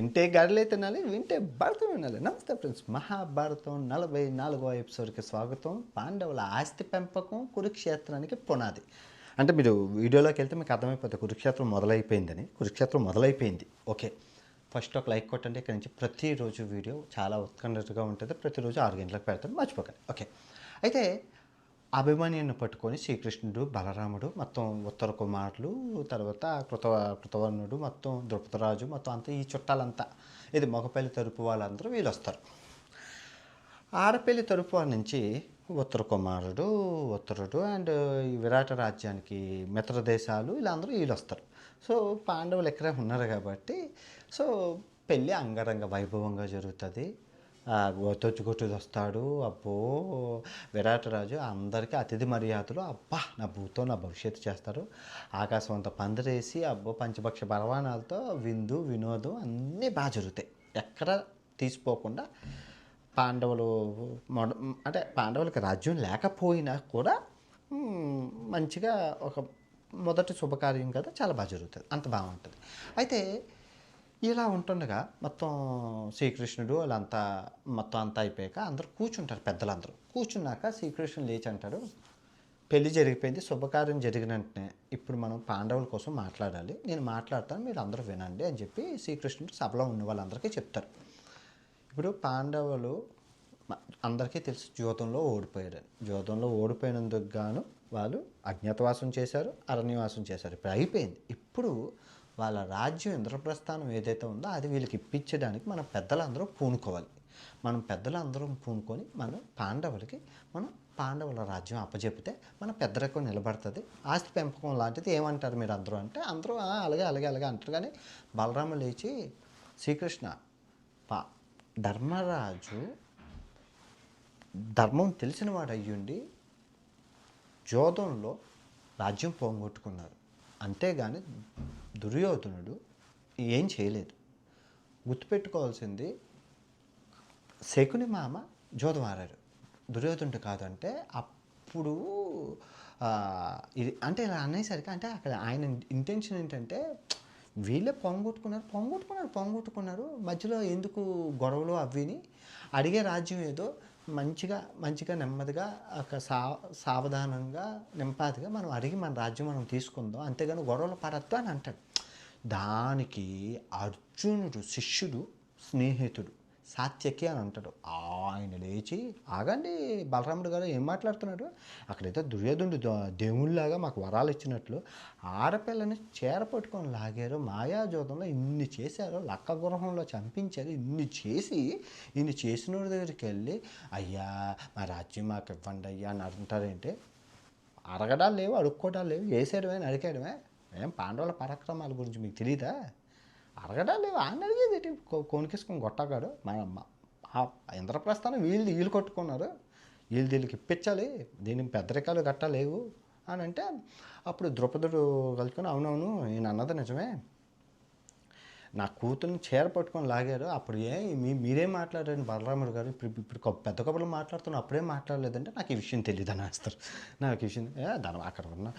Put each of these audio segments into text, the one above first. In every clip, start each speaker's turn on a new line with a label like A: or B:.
A: వింటే గడలే తినాలి వింటే భారతం వినాలి. నమస్తే ఫ్రెండ్స్ మహాభారతం నలభై నాలుగో ఎపిసోడ్కి స్వాగతం. పాండవుల ఆస్తి పెంపకం కురుక్షేత్రానికి పునాది. అంటే మీరు వీడియోలోకి వెళ్తే మీకు అర్థమైపోతుంది కురుక్షేత్రం మొదలైపోయిందని. కురుక్షేత్రం మొదలైపోయింది. ఓకే. ఫస్ట్ ఒక లైక్ కొట్టండి. ఇక్కడ నుంచి ప్రతిరోజు వీడియో చాలా ఉత్కంఠగా ఉంటుంది. ప్రతిరోజు ఆరు గంటలకు పెడతాను. మర్చిపోకండి. ఓకే. అయితే అభిమన్యుని పట్టుకొని శ్రీకృష్ణుడు బలరాముడు మొత్తం ఉత్తర కుమారులు తర్వాత కృత కృతవర్ణుడు మొత్తం ద్రుపదరాజు మొత్తం అంతా ఈ చుట్టాలంతా. ఇది మగపల్లి తరపు వాళ్ళందరూ వీళ్ళు వస్తారు ఆడపల్లి తరపు వారి నుంచి ఉత్తర కుమారుడు ఉత్తరుడు అండ్ ఈ విరాట రాజ్యానికి మిత్ర దేశాలు వీళ్ళందరూ వీళ్ళు వస్తారు సో పాండవులు ఎక్కడే ఉన్నారు కాబట్టి సో పెళ్ళి అంగరంగ వైభవంగా జరుగుతుంది. తొచ్చుకొట్టుది వస్తాడు. అబ్బో విరాటరాజు అందరికీ అతిథి మర్యాదలు. అబ్బా నా భూతో నా భవిష్యత్తు చేస్తారు ఆకాశం అంతా పందిరేసి అబ్బో పంచపక్ష బలవాణాలతో విందు వినోదం అన్నీ బాగా జరుగుతాయి. ఎక్కడ తీసిపోకుండా పాండవులు అంటే పాండవులకి రాజ్యం లేకపోయినా కూడా మంచిగా ఒక మొదటి శుభకార్యం కదా చాలా బాగా జరుగుతుంది. అంత బాగుంటుంది. అయితే ఇలా ఉంటుండగా మొత్తం శ్రీకృష్ణుడు వాళ్ళంతా మొత్తం అంతా అయిపోయాక అందరూ కూర్చుంటారు పెద్దలందరూ. కూర్చున్నాక శ్రీకృష్ణుడు లేచి అంటాడు పెళ్ళి జరిగిపోయింది శుభకార్యం జరిగిన వెంటనే ఇప్పుడు మనం పాండవుల కోసం మాట్లాడాలి. నేను మాట్లాడతాను మీరు అందరూ వినండి అని చెప్పి శ్రీకృష్ణుడు సభలో ఉన్న వాళ్ళందరికీ చెప్తారు. ఇప్పుడు పాండవులు అందరికీ తెలుసు జ్యోతంలో ఓడిపోయారు జ్యోతంలో ఓడిపోయినందుకు గాను వాళ్ళు అజ్ఞాతవాసం చేశారు అరణ్యవాసం చేశారు. ఇప్పుడు అయిపోయింది. ఇప్పుడు వాళ్ళ రాజ్యం ఇంద్రప్రస్థానం ఏదైతే ఉందో అది వీళ్ళకి ఇప్పించడానికి మన పెద్దలందరూ పూనుకోవాలి. మనం పెద్దలందరం పూనుకొని మనం పాండవులకి మనం పాండవుల రాజ్యం అప్పచెపితే మన పెద్దరికం నిలబడుతుంది. ఆస్తి పెంపకం లాంటిది ఏమంటారు మీరు అందరూ అంటే అందరూ అలాగే అలాగే అలాగే అంటారు. కానీ బలరాము లేచి శ్రీకృష్ణ పా ధర్మరాజు ధర్మం తెలిసినవాడు అయ్యుండి జోదంలో రాజ్యం పోగొట్టుకున్నారు. అంతేగాని దుర్యోధనుడు ఏం చేయలేదు. గుర్తుపెట్టుకోవాల్సింది శకుని మామ జోదమారారు దుర్యోధనుడు కాదంటే అప్పుడు ఇది అంటే ఇలా అనేసరికి అంటే అక్కడ ఆయన ఇంటెన్షన్ ఏంటంటే వీళ్ళే పొంగొట్టుకున్నారు పొంగొట్టుకున్నారు పొంగొట్టుకున్నారు. మధ్యలో ఎందుకు గొడవలు అవిని అడిగే రాజ్యం ఏదో మంచిగా మంచిగా నెమ్మదిగా ఒక సా సావధానంగా నింపాదిగా మనం అడిగి మన రాజ్యం మనం తీసుకుందాం. అంతేగాని గొడవలు పడద్దు అని అంటాడు. దానికి అర్జునుడు శిష్యుడు స్నేహితుడు సాత్యకి అని అంటాడు. ఆయన లేచి ఆగండి బలరాముడు గారు ఏం మాట్లాడుతున్నాడు? అక్కడైతే దుర్యోధనుడు దేవుళ్ళలాగా మాకు వరాలు ఇచ్చినట్లు ఆడపిల్లని చీర పట్టుకొని లాగారు మాయాజోతంలో ఇన్ని చేశారు లక్క గృహంలో చంపించారు ఇన్ని చేసి ఇన్ని చేసిన దగ్గరికి వెళ్ళి అయ్యా మా రాజ్యం మాకు ఇవ్వండి అయ్యా అని అంటారేంటి? అడగడాలు లేవు అడుక్కోవడాలు లేవు వేసేయడమే నరికేయడమే. ఏం పాండవుల పరాక్రమాల గురించి మీకు తెలియదా అడగడాలు లేవు. ఆయన అడిగేది ఏంటి? కో- కోనికేసుకొని మన ఇంద్రప్రస్థానం వీళ్ళు వీళ్ళు కొట్టుకున్నారు. వీళ్ళు దీనికి ఇప్పించాలి. దీనికి పెద్దరికాలు గట్టా లేవు అని అంటే అప్పుడు ద్రౌపదుడు కలుసుకొని అవునవును నేను అన్నది నిజమే. నా కూతుర్ని చీర పట్టుకొని లాగారు. అప్పుడు ఏ మీ మీరేం మాట్లాడారు బలరాముడు గారు. ఇప్పుడు ఇప్పుడు పెద్ద కబుర్లు మాట్లాడుతున్నా అప్పుడే మాట్లాడలేదంటే నాకు ఈ విషయం తెలియదు అని వేస్తారు. నాకు ఈ విషయం ఏ దాని అక్కడ ఉన్న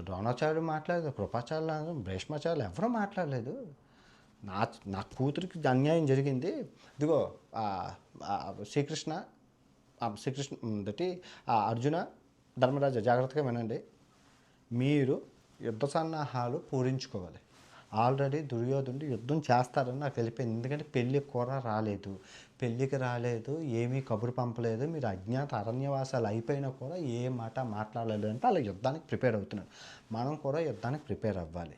A: ద్రోణాచార్యుడు మాట్లాడలేదు కృపాచార్యులు భీష్మాచార్యులు ఎవరూ మాట్లాడలేదు. నా నా కూతురికి అన్యాయం జరిగింది. ఇదిగో శ్రీకృష్ణ ఆ, శ్రీకృష్ణ దటి అర్జున ధర్మరాజ జాగ్రత్తగా వినండి. మీరు యుద్ధ సన్నాహాలు పూరించుకోవాలి. ఆల్రెడీ దుర్యోధనుడు యుద్ధం చేస్తారని నాకు తెలిపింది. ఎందుకంటే పెళ్ళి కూర రాలేదు. పెళ్ళికి రాలేదు ఏమీ కబురు పంపలేదు. మీరు అజ్ఞాత అరణ్యవాసాలు అయిపోయినా కూడా ఏ మాట మాట్లాడలేదు అంటే అలా యుద్ధానికి ప్రిపేర్ అవుతున్నారు మనం కూడా యుద్ధానికి ప్రిపేర్ అవ్వాలి.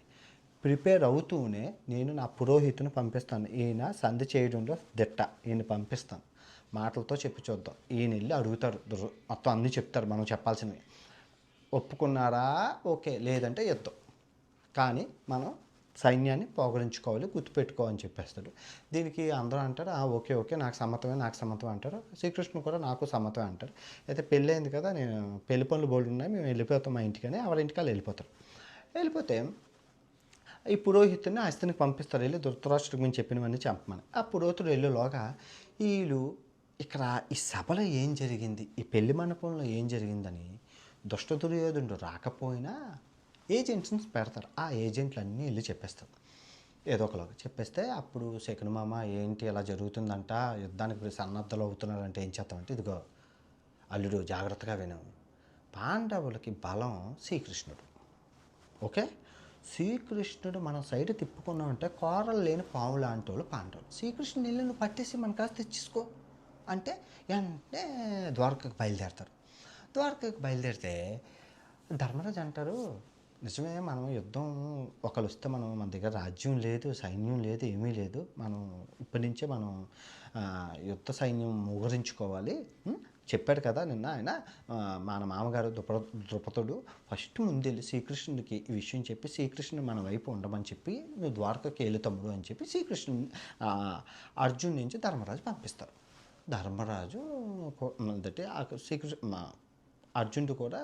A: ప్రిపేర్ అవుతూనే నేను నా పురోహితుని పంపిస్తాను. ఈయన సంధి చేయడంలో దిట్ట ఈయన పంపిస్తాను. మాటలతో చెప్పి చూద్దాం. ఈయన వెళ్ళి అడుగుతారు దుర్- మొత్తం అన్నీ చెప్తారు. మనం చెప్పాల్సినవి. ఒప్పుకున్నారా? ఓకే. లేదంటే యుద్ధం కానీ మనం సైన్యాన్ని పోగరించుకోవాలి గుర్తుపెట్టుకోవాలని చెప్పేస్తాడు. దీనికి అందరూ అంటారు ఓకే ఓకే నాకు సమ్మతమే నాకు సమ్మతం అంటారు. శ్రీకృష్ణుడు కూడా నాకు సమ్మతమే అంటారు. అయితే పెళ్ళైంది కదా నేను పెళ్ళి పనులు బోల్డ్ ఉన్నాయి మేము వెళ్ళిపోతాం మా ఇంటికని. ఎవరి వాళ్ళు వెళ్ళిపోతారు. వెళ్ళిపోతే ఈ పురోహితుడిని అస్తిని పంపిస్తారు వెళ్ళి ధృతరాష్ట్రుడి గురించి చెప్పినవన్నీ చంపమని ఆ పురోహితుడు వెళ్ళేలోగా వీళ్ళు ఇక్కడ ఈ సభలో ఏం జరిగింది ఈ పెళ్ళి మండపంలో ఏం జరిగిందని దుష్ట దుర్యోధనుడు రాకపోయినా ఏజెంట్స్ని పెడతారు. ఆ ఏజెంట్లు అన్నీ వెళ్ళి చెప్పేస్తారు. ఏదో ఒకలాగా చెప్పేస్తే అప్పుడు శకుని మామ ఏంటి ఇలా జరుగుతుందంట యుద్ధానికి సన్నద్ధలు అవుతున్నారంటే ఏం చేస్తామంటే ఇదిగో అల్లుడు జాగ్రత్తగా విను. పాండవులకి బలం శ్రీకృష్ణుడు. ఓకే? శ్రీకృష్ణుడు మన సైడ్ తిప్పుకున్నామంటే కూరలు లేని పావు లాంటి వాళ్ళు పాండవులు. శ్రీకృష్ణుని వెళ్ళి నువ్వు పట్టేసి మన కాస్త తెచ్చేసుకో. అంటే వెంటనే ద్వారకకు బయలుదేరతారు. ద్వారకకు బయలుదేరితే ధర్మరాజు అంటారు నిజమే మనం యుద్ధం ఒకరు వస్తే మనం మన దగ్గర రాజ్యం లేదు సైన్యం లేదు ఏమీ లేదు. మనం ఇప్పటి నుంచే మనం యుద్ధ సైన్యం ముగరించుకోవాలి చెప్పాడు కదా నిన్న ఆయన మన మామగారు ద్రుప దృపతుడు ఫస్ట్ ముందెళ్ళి శ్రీకృష్ణుడికి ఈ విషయం చెప్పి శ్రీకృష్ణుడు మన వైపు ఉండమని చెప్పి నువ్వు ద్వారకకి వెళ్ళు తమ్ముడు అని చెప్పి శ్రీకృష్ణుని అర్జున్ నుంచి ధర్మరాజు పంపిస్తారు. ధర్మరాజు అంటే ఆ శ్రీకృష్ణ మా అర్జునుడు కూడా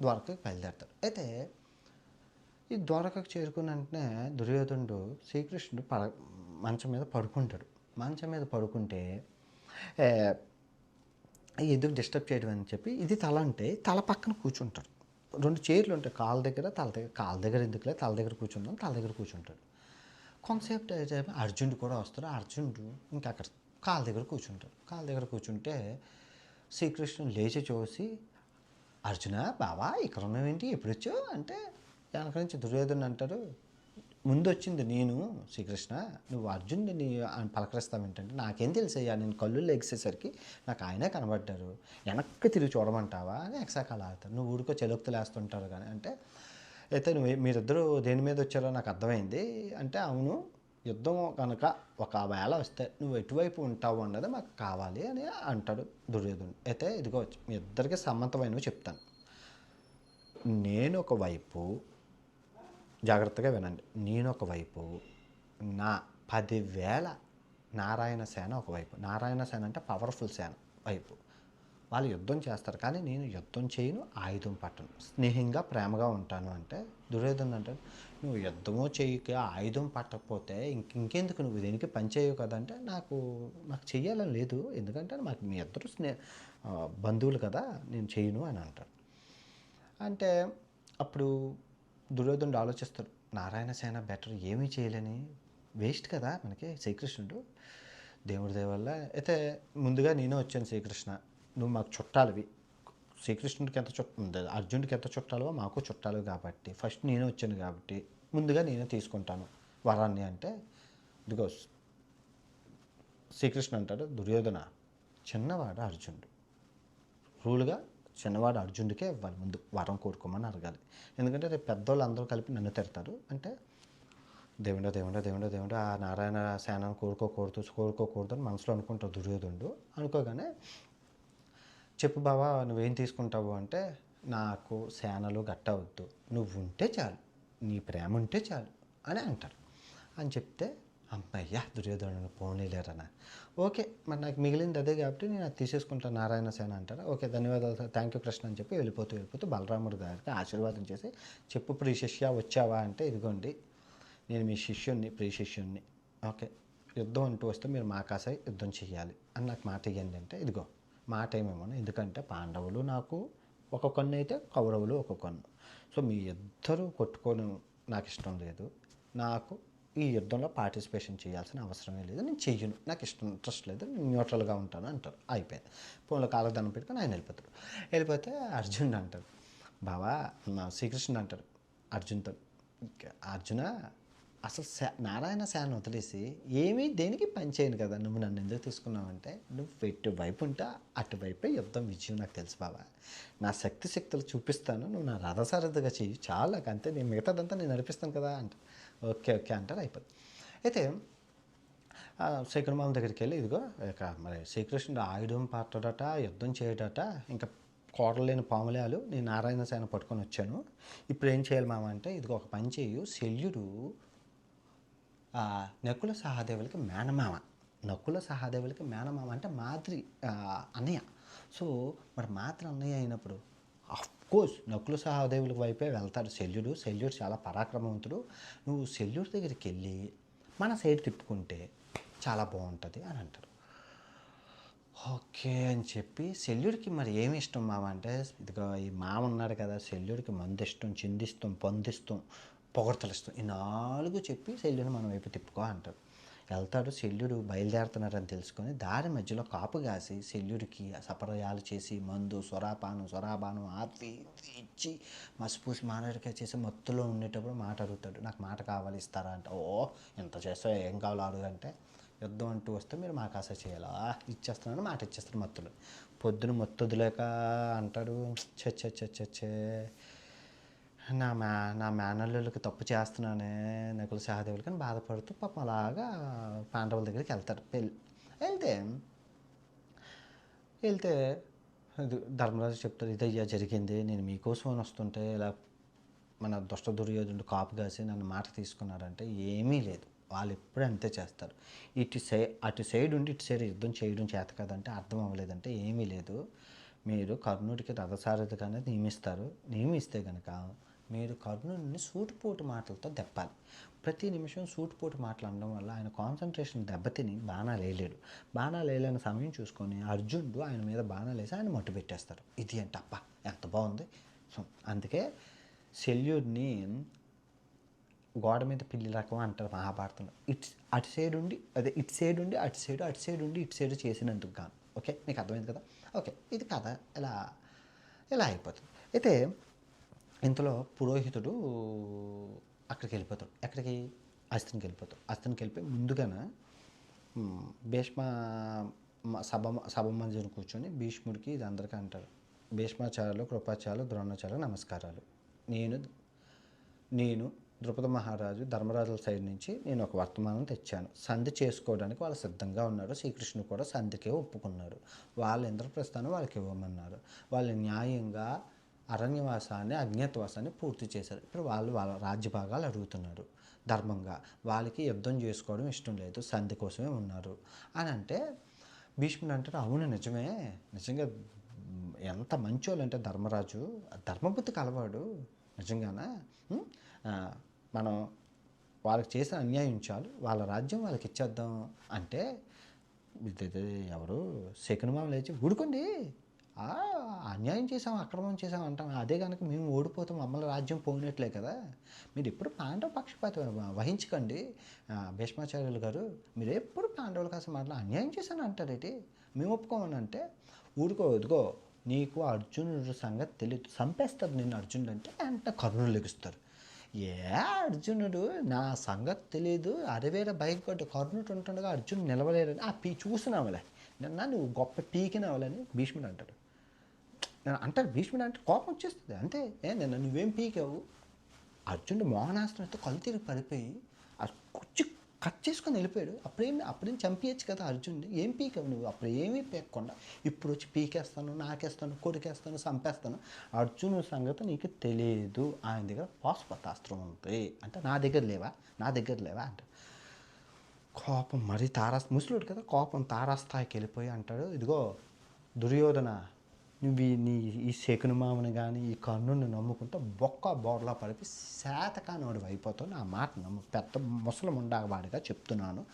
A: ద్వారకకి బయలుదేరతాడు. అయితే ఈ ద్వారకకు చేరుకున్న వెంటనే దుర్యోధనుడు శ్రీకృష్ణుడు పడ మంచం మీద పడుకుంటాడు. మంచం మీద పడుకుంటే ఎందుకు డిస్టర్బ్ చేయడం అని చెప్పి ఇది తల అంటే తల పక్కన కూర్చుంటాడు. రెండు చైర్లు ఉంటాయి కాళ్ళ దగ్గర తల దగ్గర కాళ్ళ దగ్గర ఎందుకులే తల దగ్గర కూర్చుంటాం తల దగ్గర కూర్చుంటాడు. కొంతసేపు అర్జునుడు కూడా వస్తాడు అర్జునుడు ఇంకా అక్కడ కాళ్ళ దగ్గర కూర్చుంటాడు. కాళ్ళ దగ్గర కూర్చుంటే శ్రీకృష్ణుడు లేచి చూసి అర్జున బావా ఇక్కడ ఉన్నావేంటి? ఎప్పుడు వచ్చావు అంటే వెనక నుంచి దుర్యోధన అంటారు ముందు వచ్చింది నేను శ్రీకృష్ణ. నువ్వు అర్జున్ని పలకరిస్తావు ఏంటంటే నాకేం తెలుసయ్యా నేను కళ్ళు లెగిసేసరికి నాకు ఆయనే కనబడ్డారు. వెనక్కి తిరిగి చూడమంటావా? అని ఎక్సాకాలు ఆడతారు. నువ్వు ఊరికో చెలుక్తులు వేస్తుంటారు కానీ అంటే అయితే నువ్వు మీరిద్దరూ దేని మీద వచ్చారో నాకు అర్థమైంది. అంటే అవును యుద్ధం కనుక ఒకవేళ వస్తే నువ్వు ఎటువైపు ఉంటావు అన్నది మాకు కావాలి అని అంటాడు దుర్యోధనుడు అయితే ఇదిగో మీ ఇద్దరికి సమ్మతమైనవి చెప్తాను. నేను ఒక వైపు జాగ్రత్తగా వినండి. నేను ఒక వైపు నా పదివేల నారాయణ సేన ఒకవైపు నారాయణ సేన అంటే పవర్ఫుల్ సేన వైపు. వాళ్ళు యుద్ధం చేస్తారు. కానీ నేను యుద్ధం చేయను ఆయుధం పట్టను. స్నేహంగా ప్రేమగా ఉంటాను అంటే దుర్యోధన అంటే నువ్వు యుద్ధమో చేయక ఆయుధం పట్టకపోతే ఇంక ఇంకెందుకు నువ్వు? దేనికి పని చేయవు కదంటే నాకు నాకు చెయ్యాలని లేదు. ఎందుకంటే మాకు మీ ఇద్దరు స్నే బంధువులు కదా నేను చేయను అని అంటాడు. అంటే అప్పుడు దుర్యోధనుడు ఆలోచిస్తాడు నారాయణ సేన బెటర్ ఏమీ చేయలేని వేస్ట్ కదా మనకి శ్రీకృష్ణుడు. దేవుడి దయవల్ల అయితే ముందుగా నేనే వచ్చాను శ్రీకృష్ణ. నువ్వు మాకు చుట్టాలివి. శ్రీకృష్ణుడికి ఎంత చుట్ట అర్జునుడికి ఎంత చుట్టాలో మాకు చుట్టాలు కాబట్టి ఫస్ట్ నేనే వచ్చాను కాబట్టి ముందుగా నేనే తీసుకుంటాను. వరాన్ని అంటే ఇదిగో శ్రీకృష్ణ అంటాడు దుర్యోధన చిన్నవాడు అర్జునుడు. రూల్గా చిన్నవాడు అర్జునుడికే ఇవ్వాలి ముందు వరం కోరుకోమని అడగాలి. ఎందుకంటే రేపు పెద్దోళ్ళు అందరూ కలిపి నన్ను తిడతారు. అంటే దేవుడో దేవుడో దేవుడో దేవుడో ఆ నారాయణ సేనను కోరుకోకూడదు కోరుకోకూడదు అని మనసులో అనుకుంటావు దుర్యోధనుడు. అనుకోగానే చెప్పు బావా నువ్వేం తీసుకుంటావు అంటే నాకు సేనలు గట్ట వద్దు నువ్వు ఉంటే చాలు నీ ప్రేమ ఉంటే చాలు అని అంటారు. అని చెప్తే అమ్మయ్యా దుర్యోధనుడు పోనీలేరనా? ఓకే మరి నాకు మిగిలింది అదే కాబట్టి నేను అది తీసేసుకుంటాను నారాయణ సేన అంటారా? ఓకే ధన్యవాదాలు సార్. థ్యాంక్ యూ కృష్ణ అని చెప్పి వెళ్ళిపోతూ వెళ్ళిపోతూ బలరాముడు గారికి ఆశీర్వాదం చేసి చెప్పు ప్రియ శిష్య వచ్చావా అంటే ఇదిగోండి నేను మీ శిష్యుణ్ణి ప్రియ శిష్యుణ్ణి ఓకే యుద్ధం అంటూ వస్తే మీరు మా యుద్ధం చేయాలి అని నాకు మాట ఇవ్వండి అంటే ఇదిగో మాట ఏమేమో ఎందుకంటే పాండవులు నాకు ఒక కన్ను అయితే కౌరవులు ఒక కొన్ను. సో మీ ఇద్దరు కొట్టుకోవడం నాకు ఇష్టం లేదు. నాకు ఈ యుద్ధంలో పార్టిసిపేషన్ చేయాల్సిన అవసరమే లేదు. నేను చెయ్యను. నాకు ఇష్టం ఇంట్రెస్ట్ లేదు. నేను న్యూట్రల్గా ఉంటాను అంటారు. అయిపోయింది. ఫోన్లో కాళ్ళకు దండం పెట్టుకొని ఆయన వెళ్ళిపోతాడు. వెళ్ళిపోతే అర్జున్ అంటారు బావా శ్రీకృష్ణుడు అంటారు అర్జున్తో. అర్జున అసలు శా నారాయణ శాన వదిలేసి ఏమీ దేనికి పని చేయను కదా? నువ్వు నన్ను ఎందుకు తీసుకున్నావంటే నువ్వు ఎటువైపు ఉంటే అటువైపే యుద్ధం విజయం నాకు తెలుసు బాబా నా శక్తి శక్తులు చూపిస్తాను. నువ్వు నా రథసారథిగా చెయ్యి. చాలా అంతే నేను మిగతాదంతా నేను నడిపిస్తాను కదా అంట ఓకే ఓకే అంటారు అయిపోతుంది అయితే శ్రీకృష్ణ దగ్గరికి వెళ్ళి ఇదిగో ఇక మరి శ్రీకృష్ణుడు ఆయుధం పట్టడట యుద్ధం చేయడట ఇంకా కోడలేని పాములేలు నేను నారాయణ సేన పట్టుకొని వచ్చాను. ఇప్పుడు ఏం చేయాలి మామ అంటే ఇదిగో ఒక పని చేయు శల్యుడు నకుల సహదేవులకి మేనమామ. నకుల సహదేవులకి మేనమామ అంటే మాద్రి అన్నయ్య. సో మరి మాత్ర అన్నయ్య అయినప్పుడు కోర్స్ నకుల సహదేవుల వైపే వెళ్తాడు శల్యుడు. శల్యుడు చాలా పరాక్రమవంతుడు. నువ్వు శల్యుడి దగ్గరికి వెళ్ళి మన సైడ్ తిప్పుకుంటే చాలా బాగుంటుంది అని అంటారు. ఓకే అని చెప్పి శల్యుడికి మరి ఏమి ఇష్టం మామ అంటే ఇదిగో ఈ మామ ఉన్నాడు కదా శల్యుడికి మందు ఇష్టం చిందిస్తాం పొందిస్తాం పొగడతలిస్తాం ఈ నాలుగు చెప్పి శల్యుని మన వైపు తిప్పుకో అంటారు. వెళ్తాడు శల్యుడు బయలుదేరుతున్నారని తెలుసుకొని దారి మధ్యలో కాపు కాసి శల్యుడికి సపరయాలు చేసి మందు సొరాపానం సొరాపానం ఆపి ఇచ్చి మసిపూసి మానడికాయ చేసి మత్తులో ఉండేటప్పుడు మాట అడుగుతాడు. నాకు మాట కావాలి ఇస్తారా? అంటే ఓ ఎంత చేస్తా ఏం కావాలో? అడుగంటే యుద్ధం అంటూ వస్తే మీరు మాకు ఆశ చేయాలా? ఇచ్చేస్తున్నాను మాట ఇచ్చేస్తాను మత్తులు. పొద్దున మత్తొద్దులేక అంటాడు. చచ్చే చచ్చే నా మా నా మేనల్లులకి తప్పు చేస్తున్నానే నకుల సహదేవులు కానీ బాధపడుతూ పాపం అలాగా పాండవుల దగ్గరికి వెళ్తారు పెళ్ళి వెళ్తే వెళ్తే ఇది ధర్మరాజు చెప్తారు ఇదయ్యా జరిగింది నేను మీకోసం అని వస్తుంటే ఇలా మన దుష్ట దుర్యోధనుడు కాపు కాసి నన్ను మాట తీసుకున్నారంటే ఏమీ లేదు. వాళ్ళు ఎప్పుడు అంతే చేస్తారు. ఇటు సై అటు సైడ్ ఉండి ఇటు సైడ్ యుద్ధం చేయడం చేత కదంటే అర్థం అవ్వలేదంటే ఏమీ లేదు. మీరు కర్ణుడికి రథసారథిగానే నియమిస్తారు. నియమిస్తే కనుక మీరు కర్ణుడిని సూటుపోటు మాటలతో దెప్పాలి. ప్రతి నిమిషం సూటుపోటు మాటలు అనడం వల్ల ఆయన కాన్సన్ట్రేషన్ దెబ్బతిని బాణాలు వేయలేడు. బాణాలు వేయలేని సమయం చూసుకొని అర్జునుడు ఆయన మీద బాణాలు వేసి ఆయన మట్టు పెట్టేస్తారు ఇది అంటే అప్ప ఎంత బాగుంది. సో అందుకే శల్యుడిని గోడ మీద పిల్లి రకం అంటారు మహాభారతంలో. ఇట్స్ అటు సైడ్ ఉండి అదే ఇటు సైడ్ ఉండి అటు సైడ్ అటు సైడ్ ఉండి ఇటు సైడ్ చేసినందుకు గాను. ఓకే? మీకు అర్థమైంది కదా? ఓకే. ఇది కథ. ఇలా ఇలా అయిపోతుంది. అయితే ఇంతలో పురోహితుడు అక్కడికి వెళ్ళిపోతాడు. ఎక్కడికి? అస్థినికి వెళ్ళిపోతాడు. అస్థినికి వెళ్ళిపోయి ముందుగానే భీష్మ సభ సభ మధ్యన కూర్చొని భీష్ముడికి ఇది అందరికీ అంటారు భీష్మాచార్యులు కృపాచార్యులు ద్రోణాచార్యులు నమస్కారాలు. నేను నేను ద్రుపద మహారాజు ధర్మరాజుల సైడ్ నుంచి నేను ఒక వర్తమానం తెచ్చాను. సంధి చేసుకోవడానికి వాళ్ళు సిద్ధంగా ఉన్నారు. శ్రీకృష్ణుడు కూడా సంధికే ఒప్పుకున్నారు వాళ్ళ ఇంద్రప్రస్థానం వాళ్ళకి ఇవ్వమన్నారు. వాళ్ళు న్యాయంగా అరణ్యవాసాన్ని అజ్ఞాతవాసాన్ని పూర్తి చేశారు. ఇప్పుడు వాళ్ళు వాళ్ళ రాజ్య భాగాలు అడుగుతున్నారు. ధర్మంగా వాళ్ళకి యుద్ధం చేసుకోవడం ఇష్టం లేదు సంధి కోసమే ఉన్నారు. అని అంటే భీష్ముడు అంటారు అవును నిజమే. నిజంగా ఎంత మంచోళ్ళు అంటే ధర్మరాజు. ధర్మబుద్ధి కలవాడు నిజంగానా? మనం వాళ్ళకి చేసిన అన్యాయం చాలు. వాళ్ళ రాజ్యం వాళ్ళకి ఇచ్చేద్దాం. అంటే ఇది- ఎవరు? శకునమామ లేచి ఊడుకోండి అన్యాయం చేసాం అక్రమం చేసాం అంటాం. అదే కనుక మేము ఓడిపోతాం మమ్మల్ని రాజ్యం పోయినట్లే కదా. మీరు ఎప్పుడు పాండవ పక్షపాతం వహించకండి. భీష్మాచార్యులు గారు మీరు ఎప్పుడు పాండవుల కోసం మాట్లా అన్యాయం చేశాను అంటారేటి మేము ఒప్పుకోమని అంటే ఊరుకో ఎదుగో నీకు అర్జునుడు సంగతి తెలియదు చంపేస్తారు నేను అర్జునుడు అంటే అంటే కర్ణులు లెగుస్తారు. ఏ అర్జునుడు నా సంగతి తెలియదు అరవేల బైక్ కొట్టి కర్ణుడు ఉంటుండగా అర్జునుడు నిలవలేరని ఆ పీ చూసినావులే. నిన్న నువ్వు గొప్ప పీకినావులని భీష్ముడు అంటాడు. నేను అంటారు భీష్ముడు అంటే కోపం వచ్చేస్తుంది. అంతే. ఏ నిన్న నువ్వేం పీకావు? అర్జునుడు మోహనాస్త్రంతో కళ్ళు తిరిగి పడిపోయి ఆ కుర్చీ కట్ చేసుకొని వెళ్ళిపోయాడు. అప్పుడేం అప్పుడేం చంపేయచ్చు కదా అర్జునుడు ఏం పీకావు నువ్వు? అప్పుడు ఏమీ పీకకుండా ఇప్పుడు వచ్చి పీకేస్తాను నాకేస్తాను కొరికేస్తాను చంపేస్తాను. అర్జును సంగతి నీకు తెలియదు. ఆయన దగ్గర పాశుపతాస్త్రం ఉంది. అంటే నా దగ్గర లేవా? నా దగ్గర లేవా? అంటే కోపం మరీ తారా ముసలుడు కదా కోపం తారాస్థాయికి వెళ్ళిపోయి అంటాడు ఇదిగో దుర్యోధన నువ్వు నీ ఈ శకుని మామని కానీ ఈ కర్ణుని నమ్ముకుంటే బొక్క బోర్లా పడిపి శాతకానోడు అయిపోతావు నా మాట నమ్ము పెద్ద ముసలం ఉండవాడిగా చెప్తున్నాను.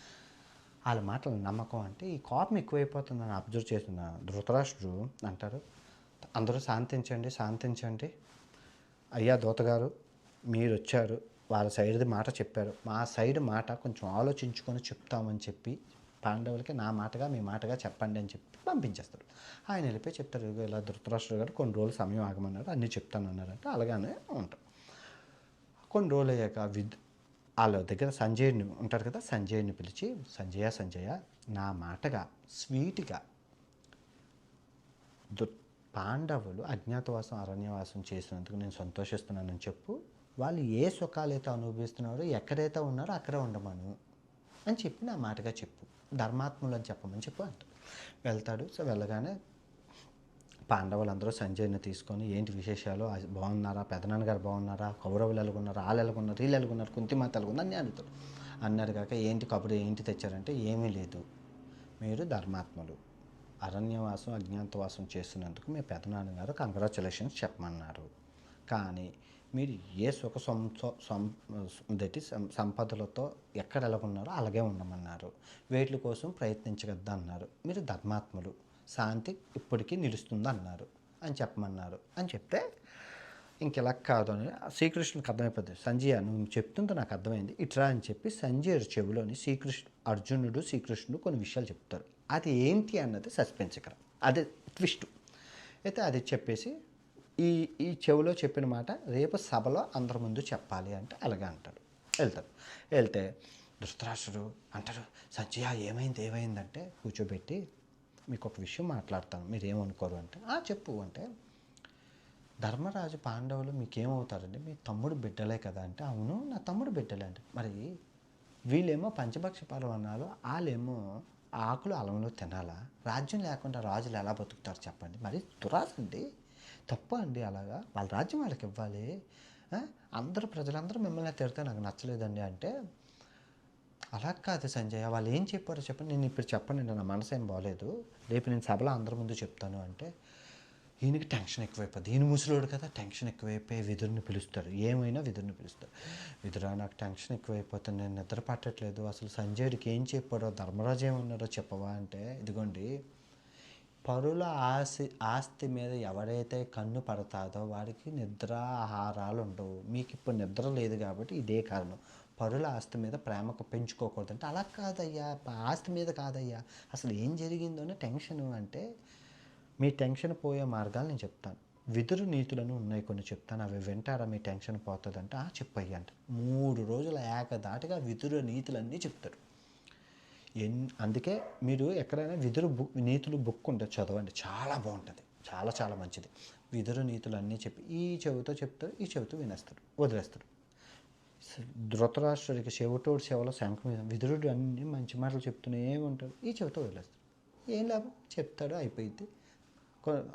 A: వాళ్ళ మాటలు నమ్మకం అంటే ఈ కోపం ఎక్కువైపోతుందని అబ్జర్వ్ చేస్తున్న. ధృతరాష్ట్రుడు అంటారు అందరూ శాంతించండి శాంతించండి. అయ్యా దూతగారు మీరు వచ్చారు వాళ్ళ సైడ్ది మాట చెప్పారు. మా సైడ్ మాట కొంచెం ఆలోచించుకొని చెప్తామని చెప్పి పాండవులకి నా మాటగా మీ మాటగా చెప్పండి అని చెప్పి పంపించేస్తారు ఆయన వెళ్ళిపోయి చెప్తారు ఇలా ధృతరాష్ట్రుడు గారు కొన్ని రోజులు సమయం ఆగమన్నారు అన్నీ చెప్తానన్నారంటే అలాగానే ఉంటాం కొన్ని రోజులు అయ్యాక విద్ వాళ్ళ దగ్గర సంజయ్ని ఉంటారు కదా సంజయ్ని పిలిచి సంజయ సంజయ నా మాటగా స్వీట్గా దు పాండవులు అజ్ఞాతవాసం అరణ్యవాసం చేసినందుకు నేను సంతోషిస్తున్నానని చెప్పు. వాళ్ళు ఏ సుఖాలైతే అనుభవిస్తున్నారో ఎక్కడైతే ఉన్నారో అక్కడే ఉండమను అని చెప్పి నా మాటగా చెప్పు. ధర్మాత్ములు అని చెప్పమని చెప్పు అంటాడు. వెళ్తాడు సో వెళ్ళగానే పాండవులందరూ సంజయ్ని తీసుకొని ఏంటి విశేషాలు? ఆ- బాగున్నారా? పెదనాన్నగారు బాగున్నారా? కౌరవులు ఎలాగున్నారు? వాళ్ళు ఎలాగున్నారు? వీళ్ళు ఎలాగున్నారు? కుంతిమాత ఎలాగున్నారు అన్నీ అడుగుతాడు. అన్నారు కాక ఏంటి కబురు ఏంటి తెచ్చారంటే ఏమీ లేదు. మీరు ధర్మాత్ములు. అరణ్యవాసం అజ్ఞాతవాసం చేస్తున్నందుకు మీ పెదనాన్నగారు కంగ్రాచులేషన్స్ చెప్పమన్నారు. కానీ మీరు ఏ సుఖ సం దట్ ఈస్ సం- సంపదలతో ఎక్కడ ఎలాగున్నారో అలాగే ఉండమన్నారు. వేట్ల కోసం ప్రయత్నించగద్దా అన్నారు. మీరు ధర్మాత్ములు. శాంతి ఇప్పటికీ నిలుస్తుంది అన్నారు. అని చెప్పమన్నారు. అని చెప్తే ఇంకెలా కాదు అని శ్రీకృష్ణుడికి అర్థమైపోతుంది సంజయ్ నువ్వు చెప్తుంటే నాకు అర్థమైంది. ఇట్రా అని చెప్పి సంజయ్ చెవిలోని శ్రీకృష్ణ అర్జునుడు శ్రీకృష్ణుడు కొన్ని విషయాలు చెప్తారు. అది ఏంటి అన్నది సస్పెన్స్ ఇక్కడ అదే ట్విస్ట్. అయితే అది చెప్పేసి ఈ ఈ చెవిలో చెప్పిన మాట రేపు సభలో అందరి ముందు చెప్పాలి అంటే అలాగే అంటాడు. వెళ్తాడు. వెళ్తే ధృతరాష్ట్రుడు అంటాడు సంజయ్ ఏమైంది? ఏమైందంటే కూర్చోబెట్టి మీకు ఒక విషయం మాట్లాడతాను. మీరు ఏమనుకోరు అంటే "ఆ, చెప్పు అంటే ధర్మరాజు పాండవులు మీకేమవుతారండి? మీ తమ్ముడు బిడ్డలే కదా అంటే అవును నా తమ్ముడు బిడ్డలే అంటే మరి వీళ్ళేమో పంచభక్ష పర్వణాలు వాళ్ళేమో ఆకులు అలంలో తినాలా? రాజ్యం లేకుండా రాజులు ఎలా బతుకుతారు చెప్పండి. మరి దురాశ తప్పు అండి అలాగా? వాళ్ళ రాజ్యం వాళ్ళకి ఇవ్వాలి. అందరూ ప్రజలందరూ మిమ్మల్ని తిడితే నాకు నచ్చలేదండి అంటే అలా కాదు సంజయ్ వాళ్ళు ఏం చెప్పారో చెప్పండి. నేను ఇప్పుడు చెప్పండి నా మనసు ఏం బాగలేదు రేపు నేను సభలో అందరి ముందు చెప్తాను అంటే ఈయనకి టెన్షన్ ఎక్కువైపోద్ది. ఈయన ముసలోడు కదా టెన్షన్ ఎక్కువైపోయి విధుడిని పిలుస్తారు. ఏమైనా విధుడిని పిలుస్తారు. విధురా నాకు టెన్షన్ ఎక్కువైపోతుంది నేను నిద్ర పట్టట్లేదు. అసలు సంజయుడికి ఏం చెప్పాడో ధర్మరాజు ఏమన్నారో చెప్పవా అంటే ఇదిగోండి పరుల ఆస్తి ఆస్తి మీద ఎవరైతే కన్ను పడతాదో వారికి నిద్ర ఆహారాలు ఉండవు మీకు ఇప్పుడు నిద్ర లేదు కాబట్టి ఇదే కారణం. పరుల ఆస్తి మీద ప్రేమకు పెంచుకోకూడదు అంటే అలా కాదయ్యా ఆస్తి మీద కాదయ్యా. అసలు ఏం జరిగిందో అని టెన్షన్ అంటే మీ టెన్షన్ పోయే మార్గాలు నేను చెప్తాను. విదురు నీతులను ఉన్నాయి కొన్ని చెప్తాను. అవి వింటారా మీ టెన్షన్ పోతుందంటే ఆ చెప్పయ్య మూడు రోజుల ఏకదాటిగా విదురు నీతులన్నీ చెప్తారు. అందుకే మీరు ఎక్కడైనా విదురు బుక్ నీతులు బుక్ ఉంటే చదవండి. చాలా బాగుంటుంది. చాలా చాలా మంచిది. విదురు నీతులు అన్నీ చెప్పి ఈ చెవితో చెప్తారు ఈ చెవితో వినేస్తారు వదిలేస్తారు. ధృతరాష్ట్రుడికి చెవిటోడు సేవలో శంఖం విదురుడు అన్ని మంచి మాటలు చెప్తూనే ఉంటాడు. ఈ చెవితో వదిలేస్తాడు ఏం లాభం? చెప్తాడు అయిపోయింది.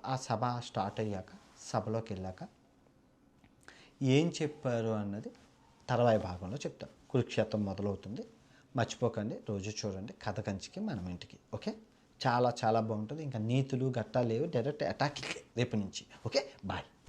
A: ఆ సభ స్టార్ట్ అయ్యాక సభలోకి వెళ్ళాక ఏం చెప్పారు అన్నది తర్వాయి భాగంలో చెప్తాం. కురుక్షేత్రం మొదలవుతుంది. మర్చిపోకండి రోజు చూడండి కథ కంచికి మనం ఇంటికి ఓకే? చాలా చాలా బాగుంటుంది. ఇంకా నీతులు గట్టా లేవు డైరెక్ట్ అటాక్ రేపు నుంచి ఓకే? బాయ్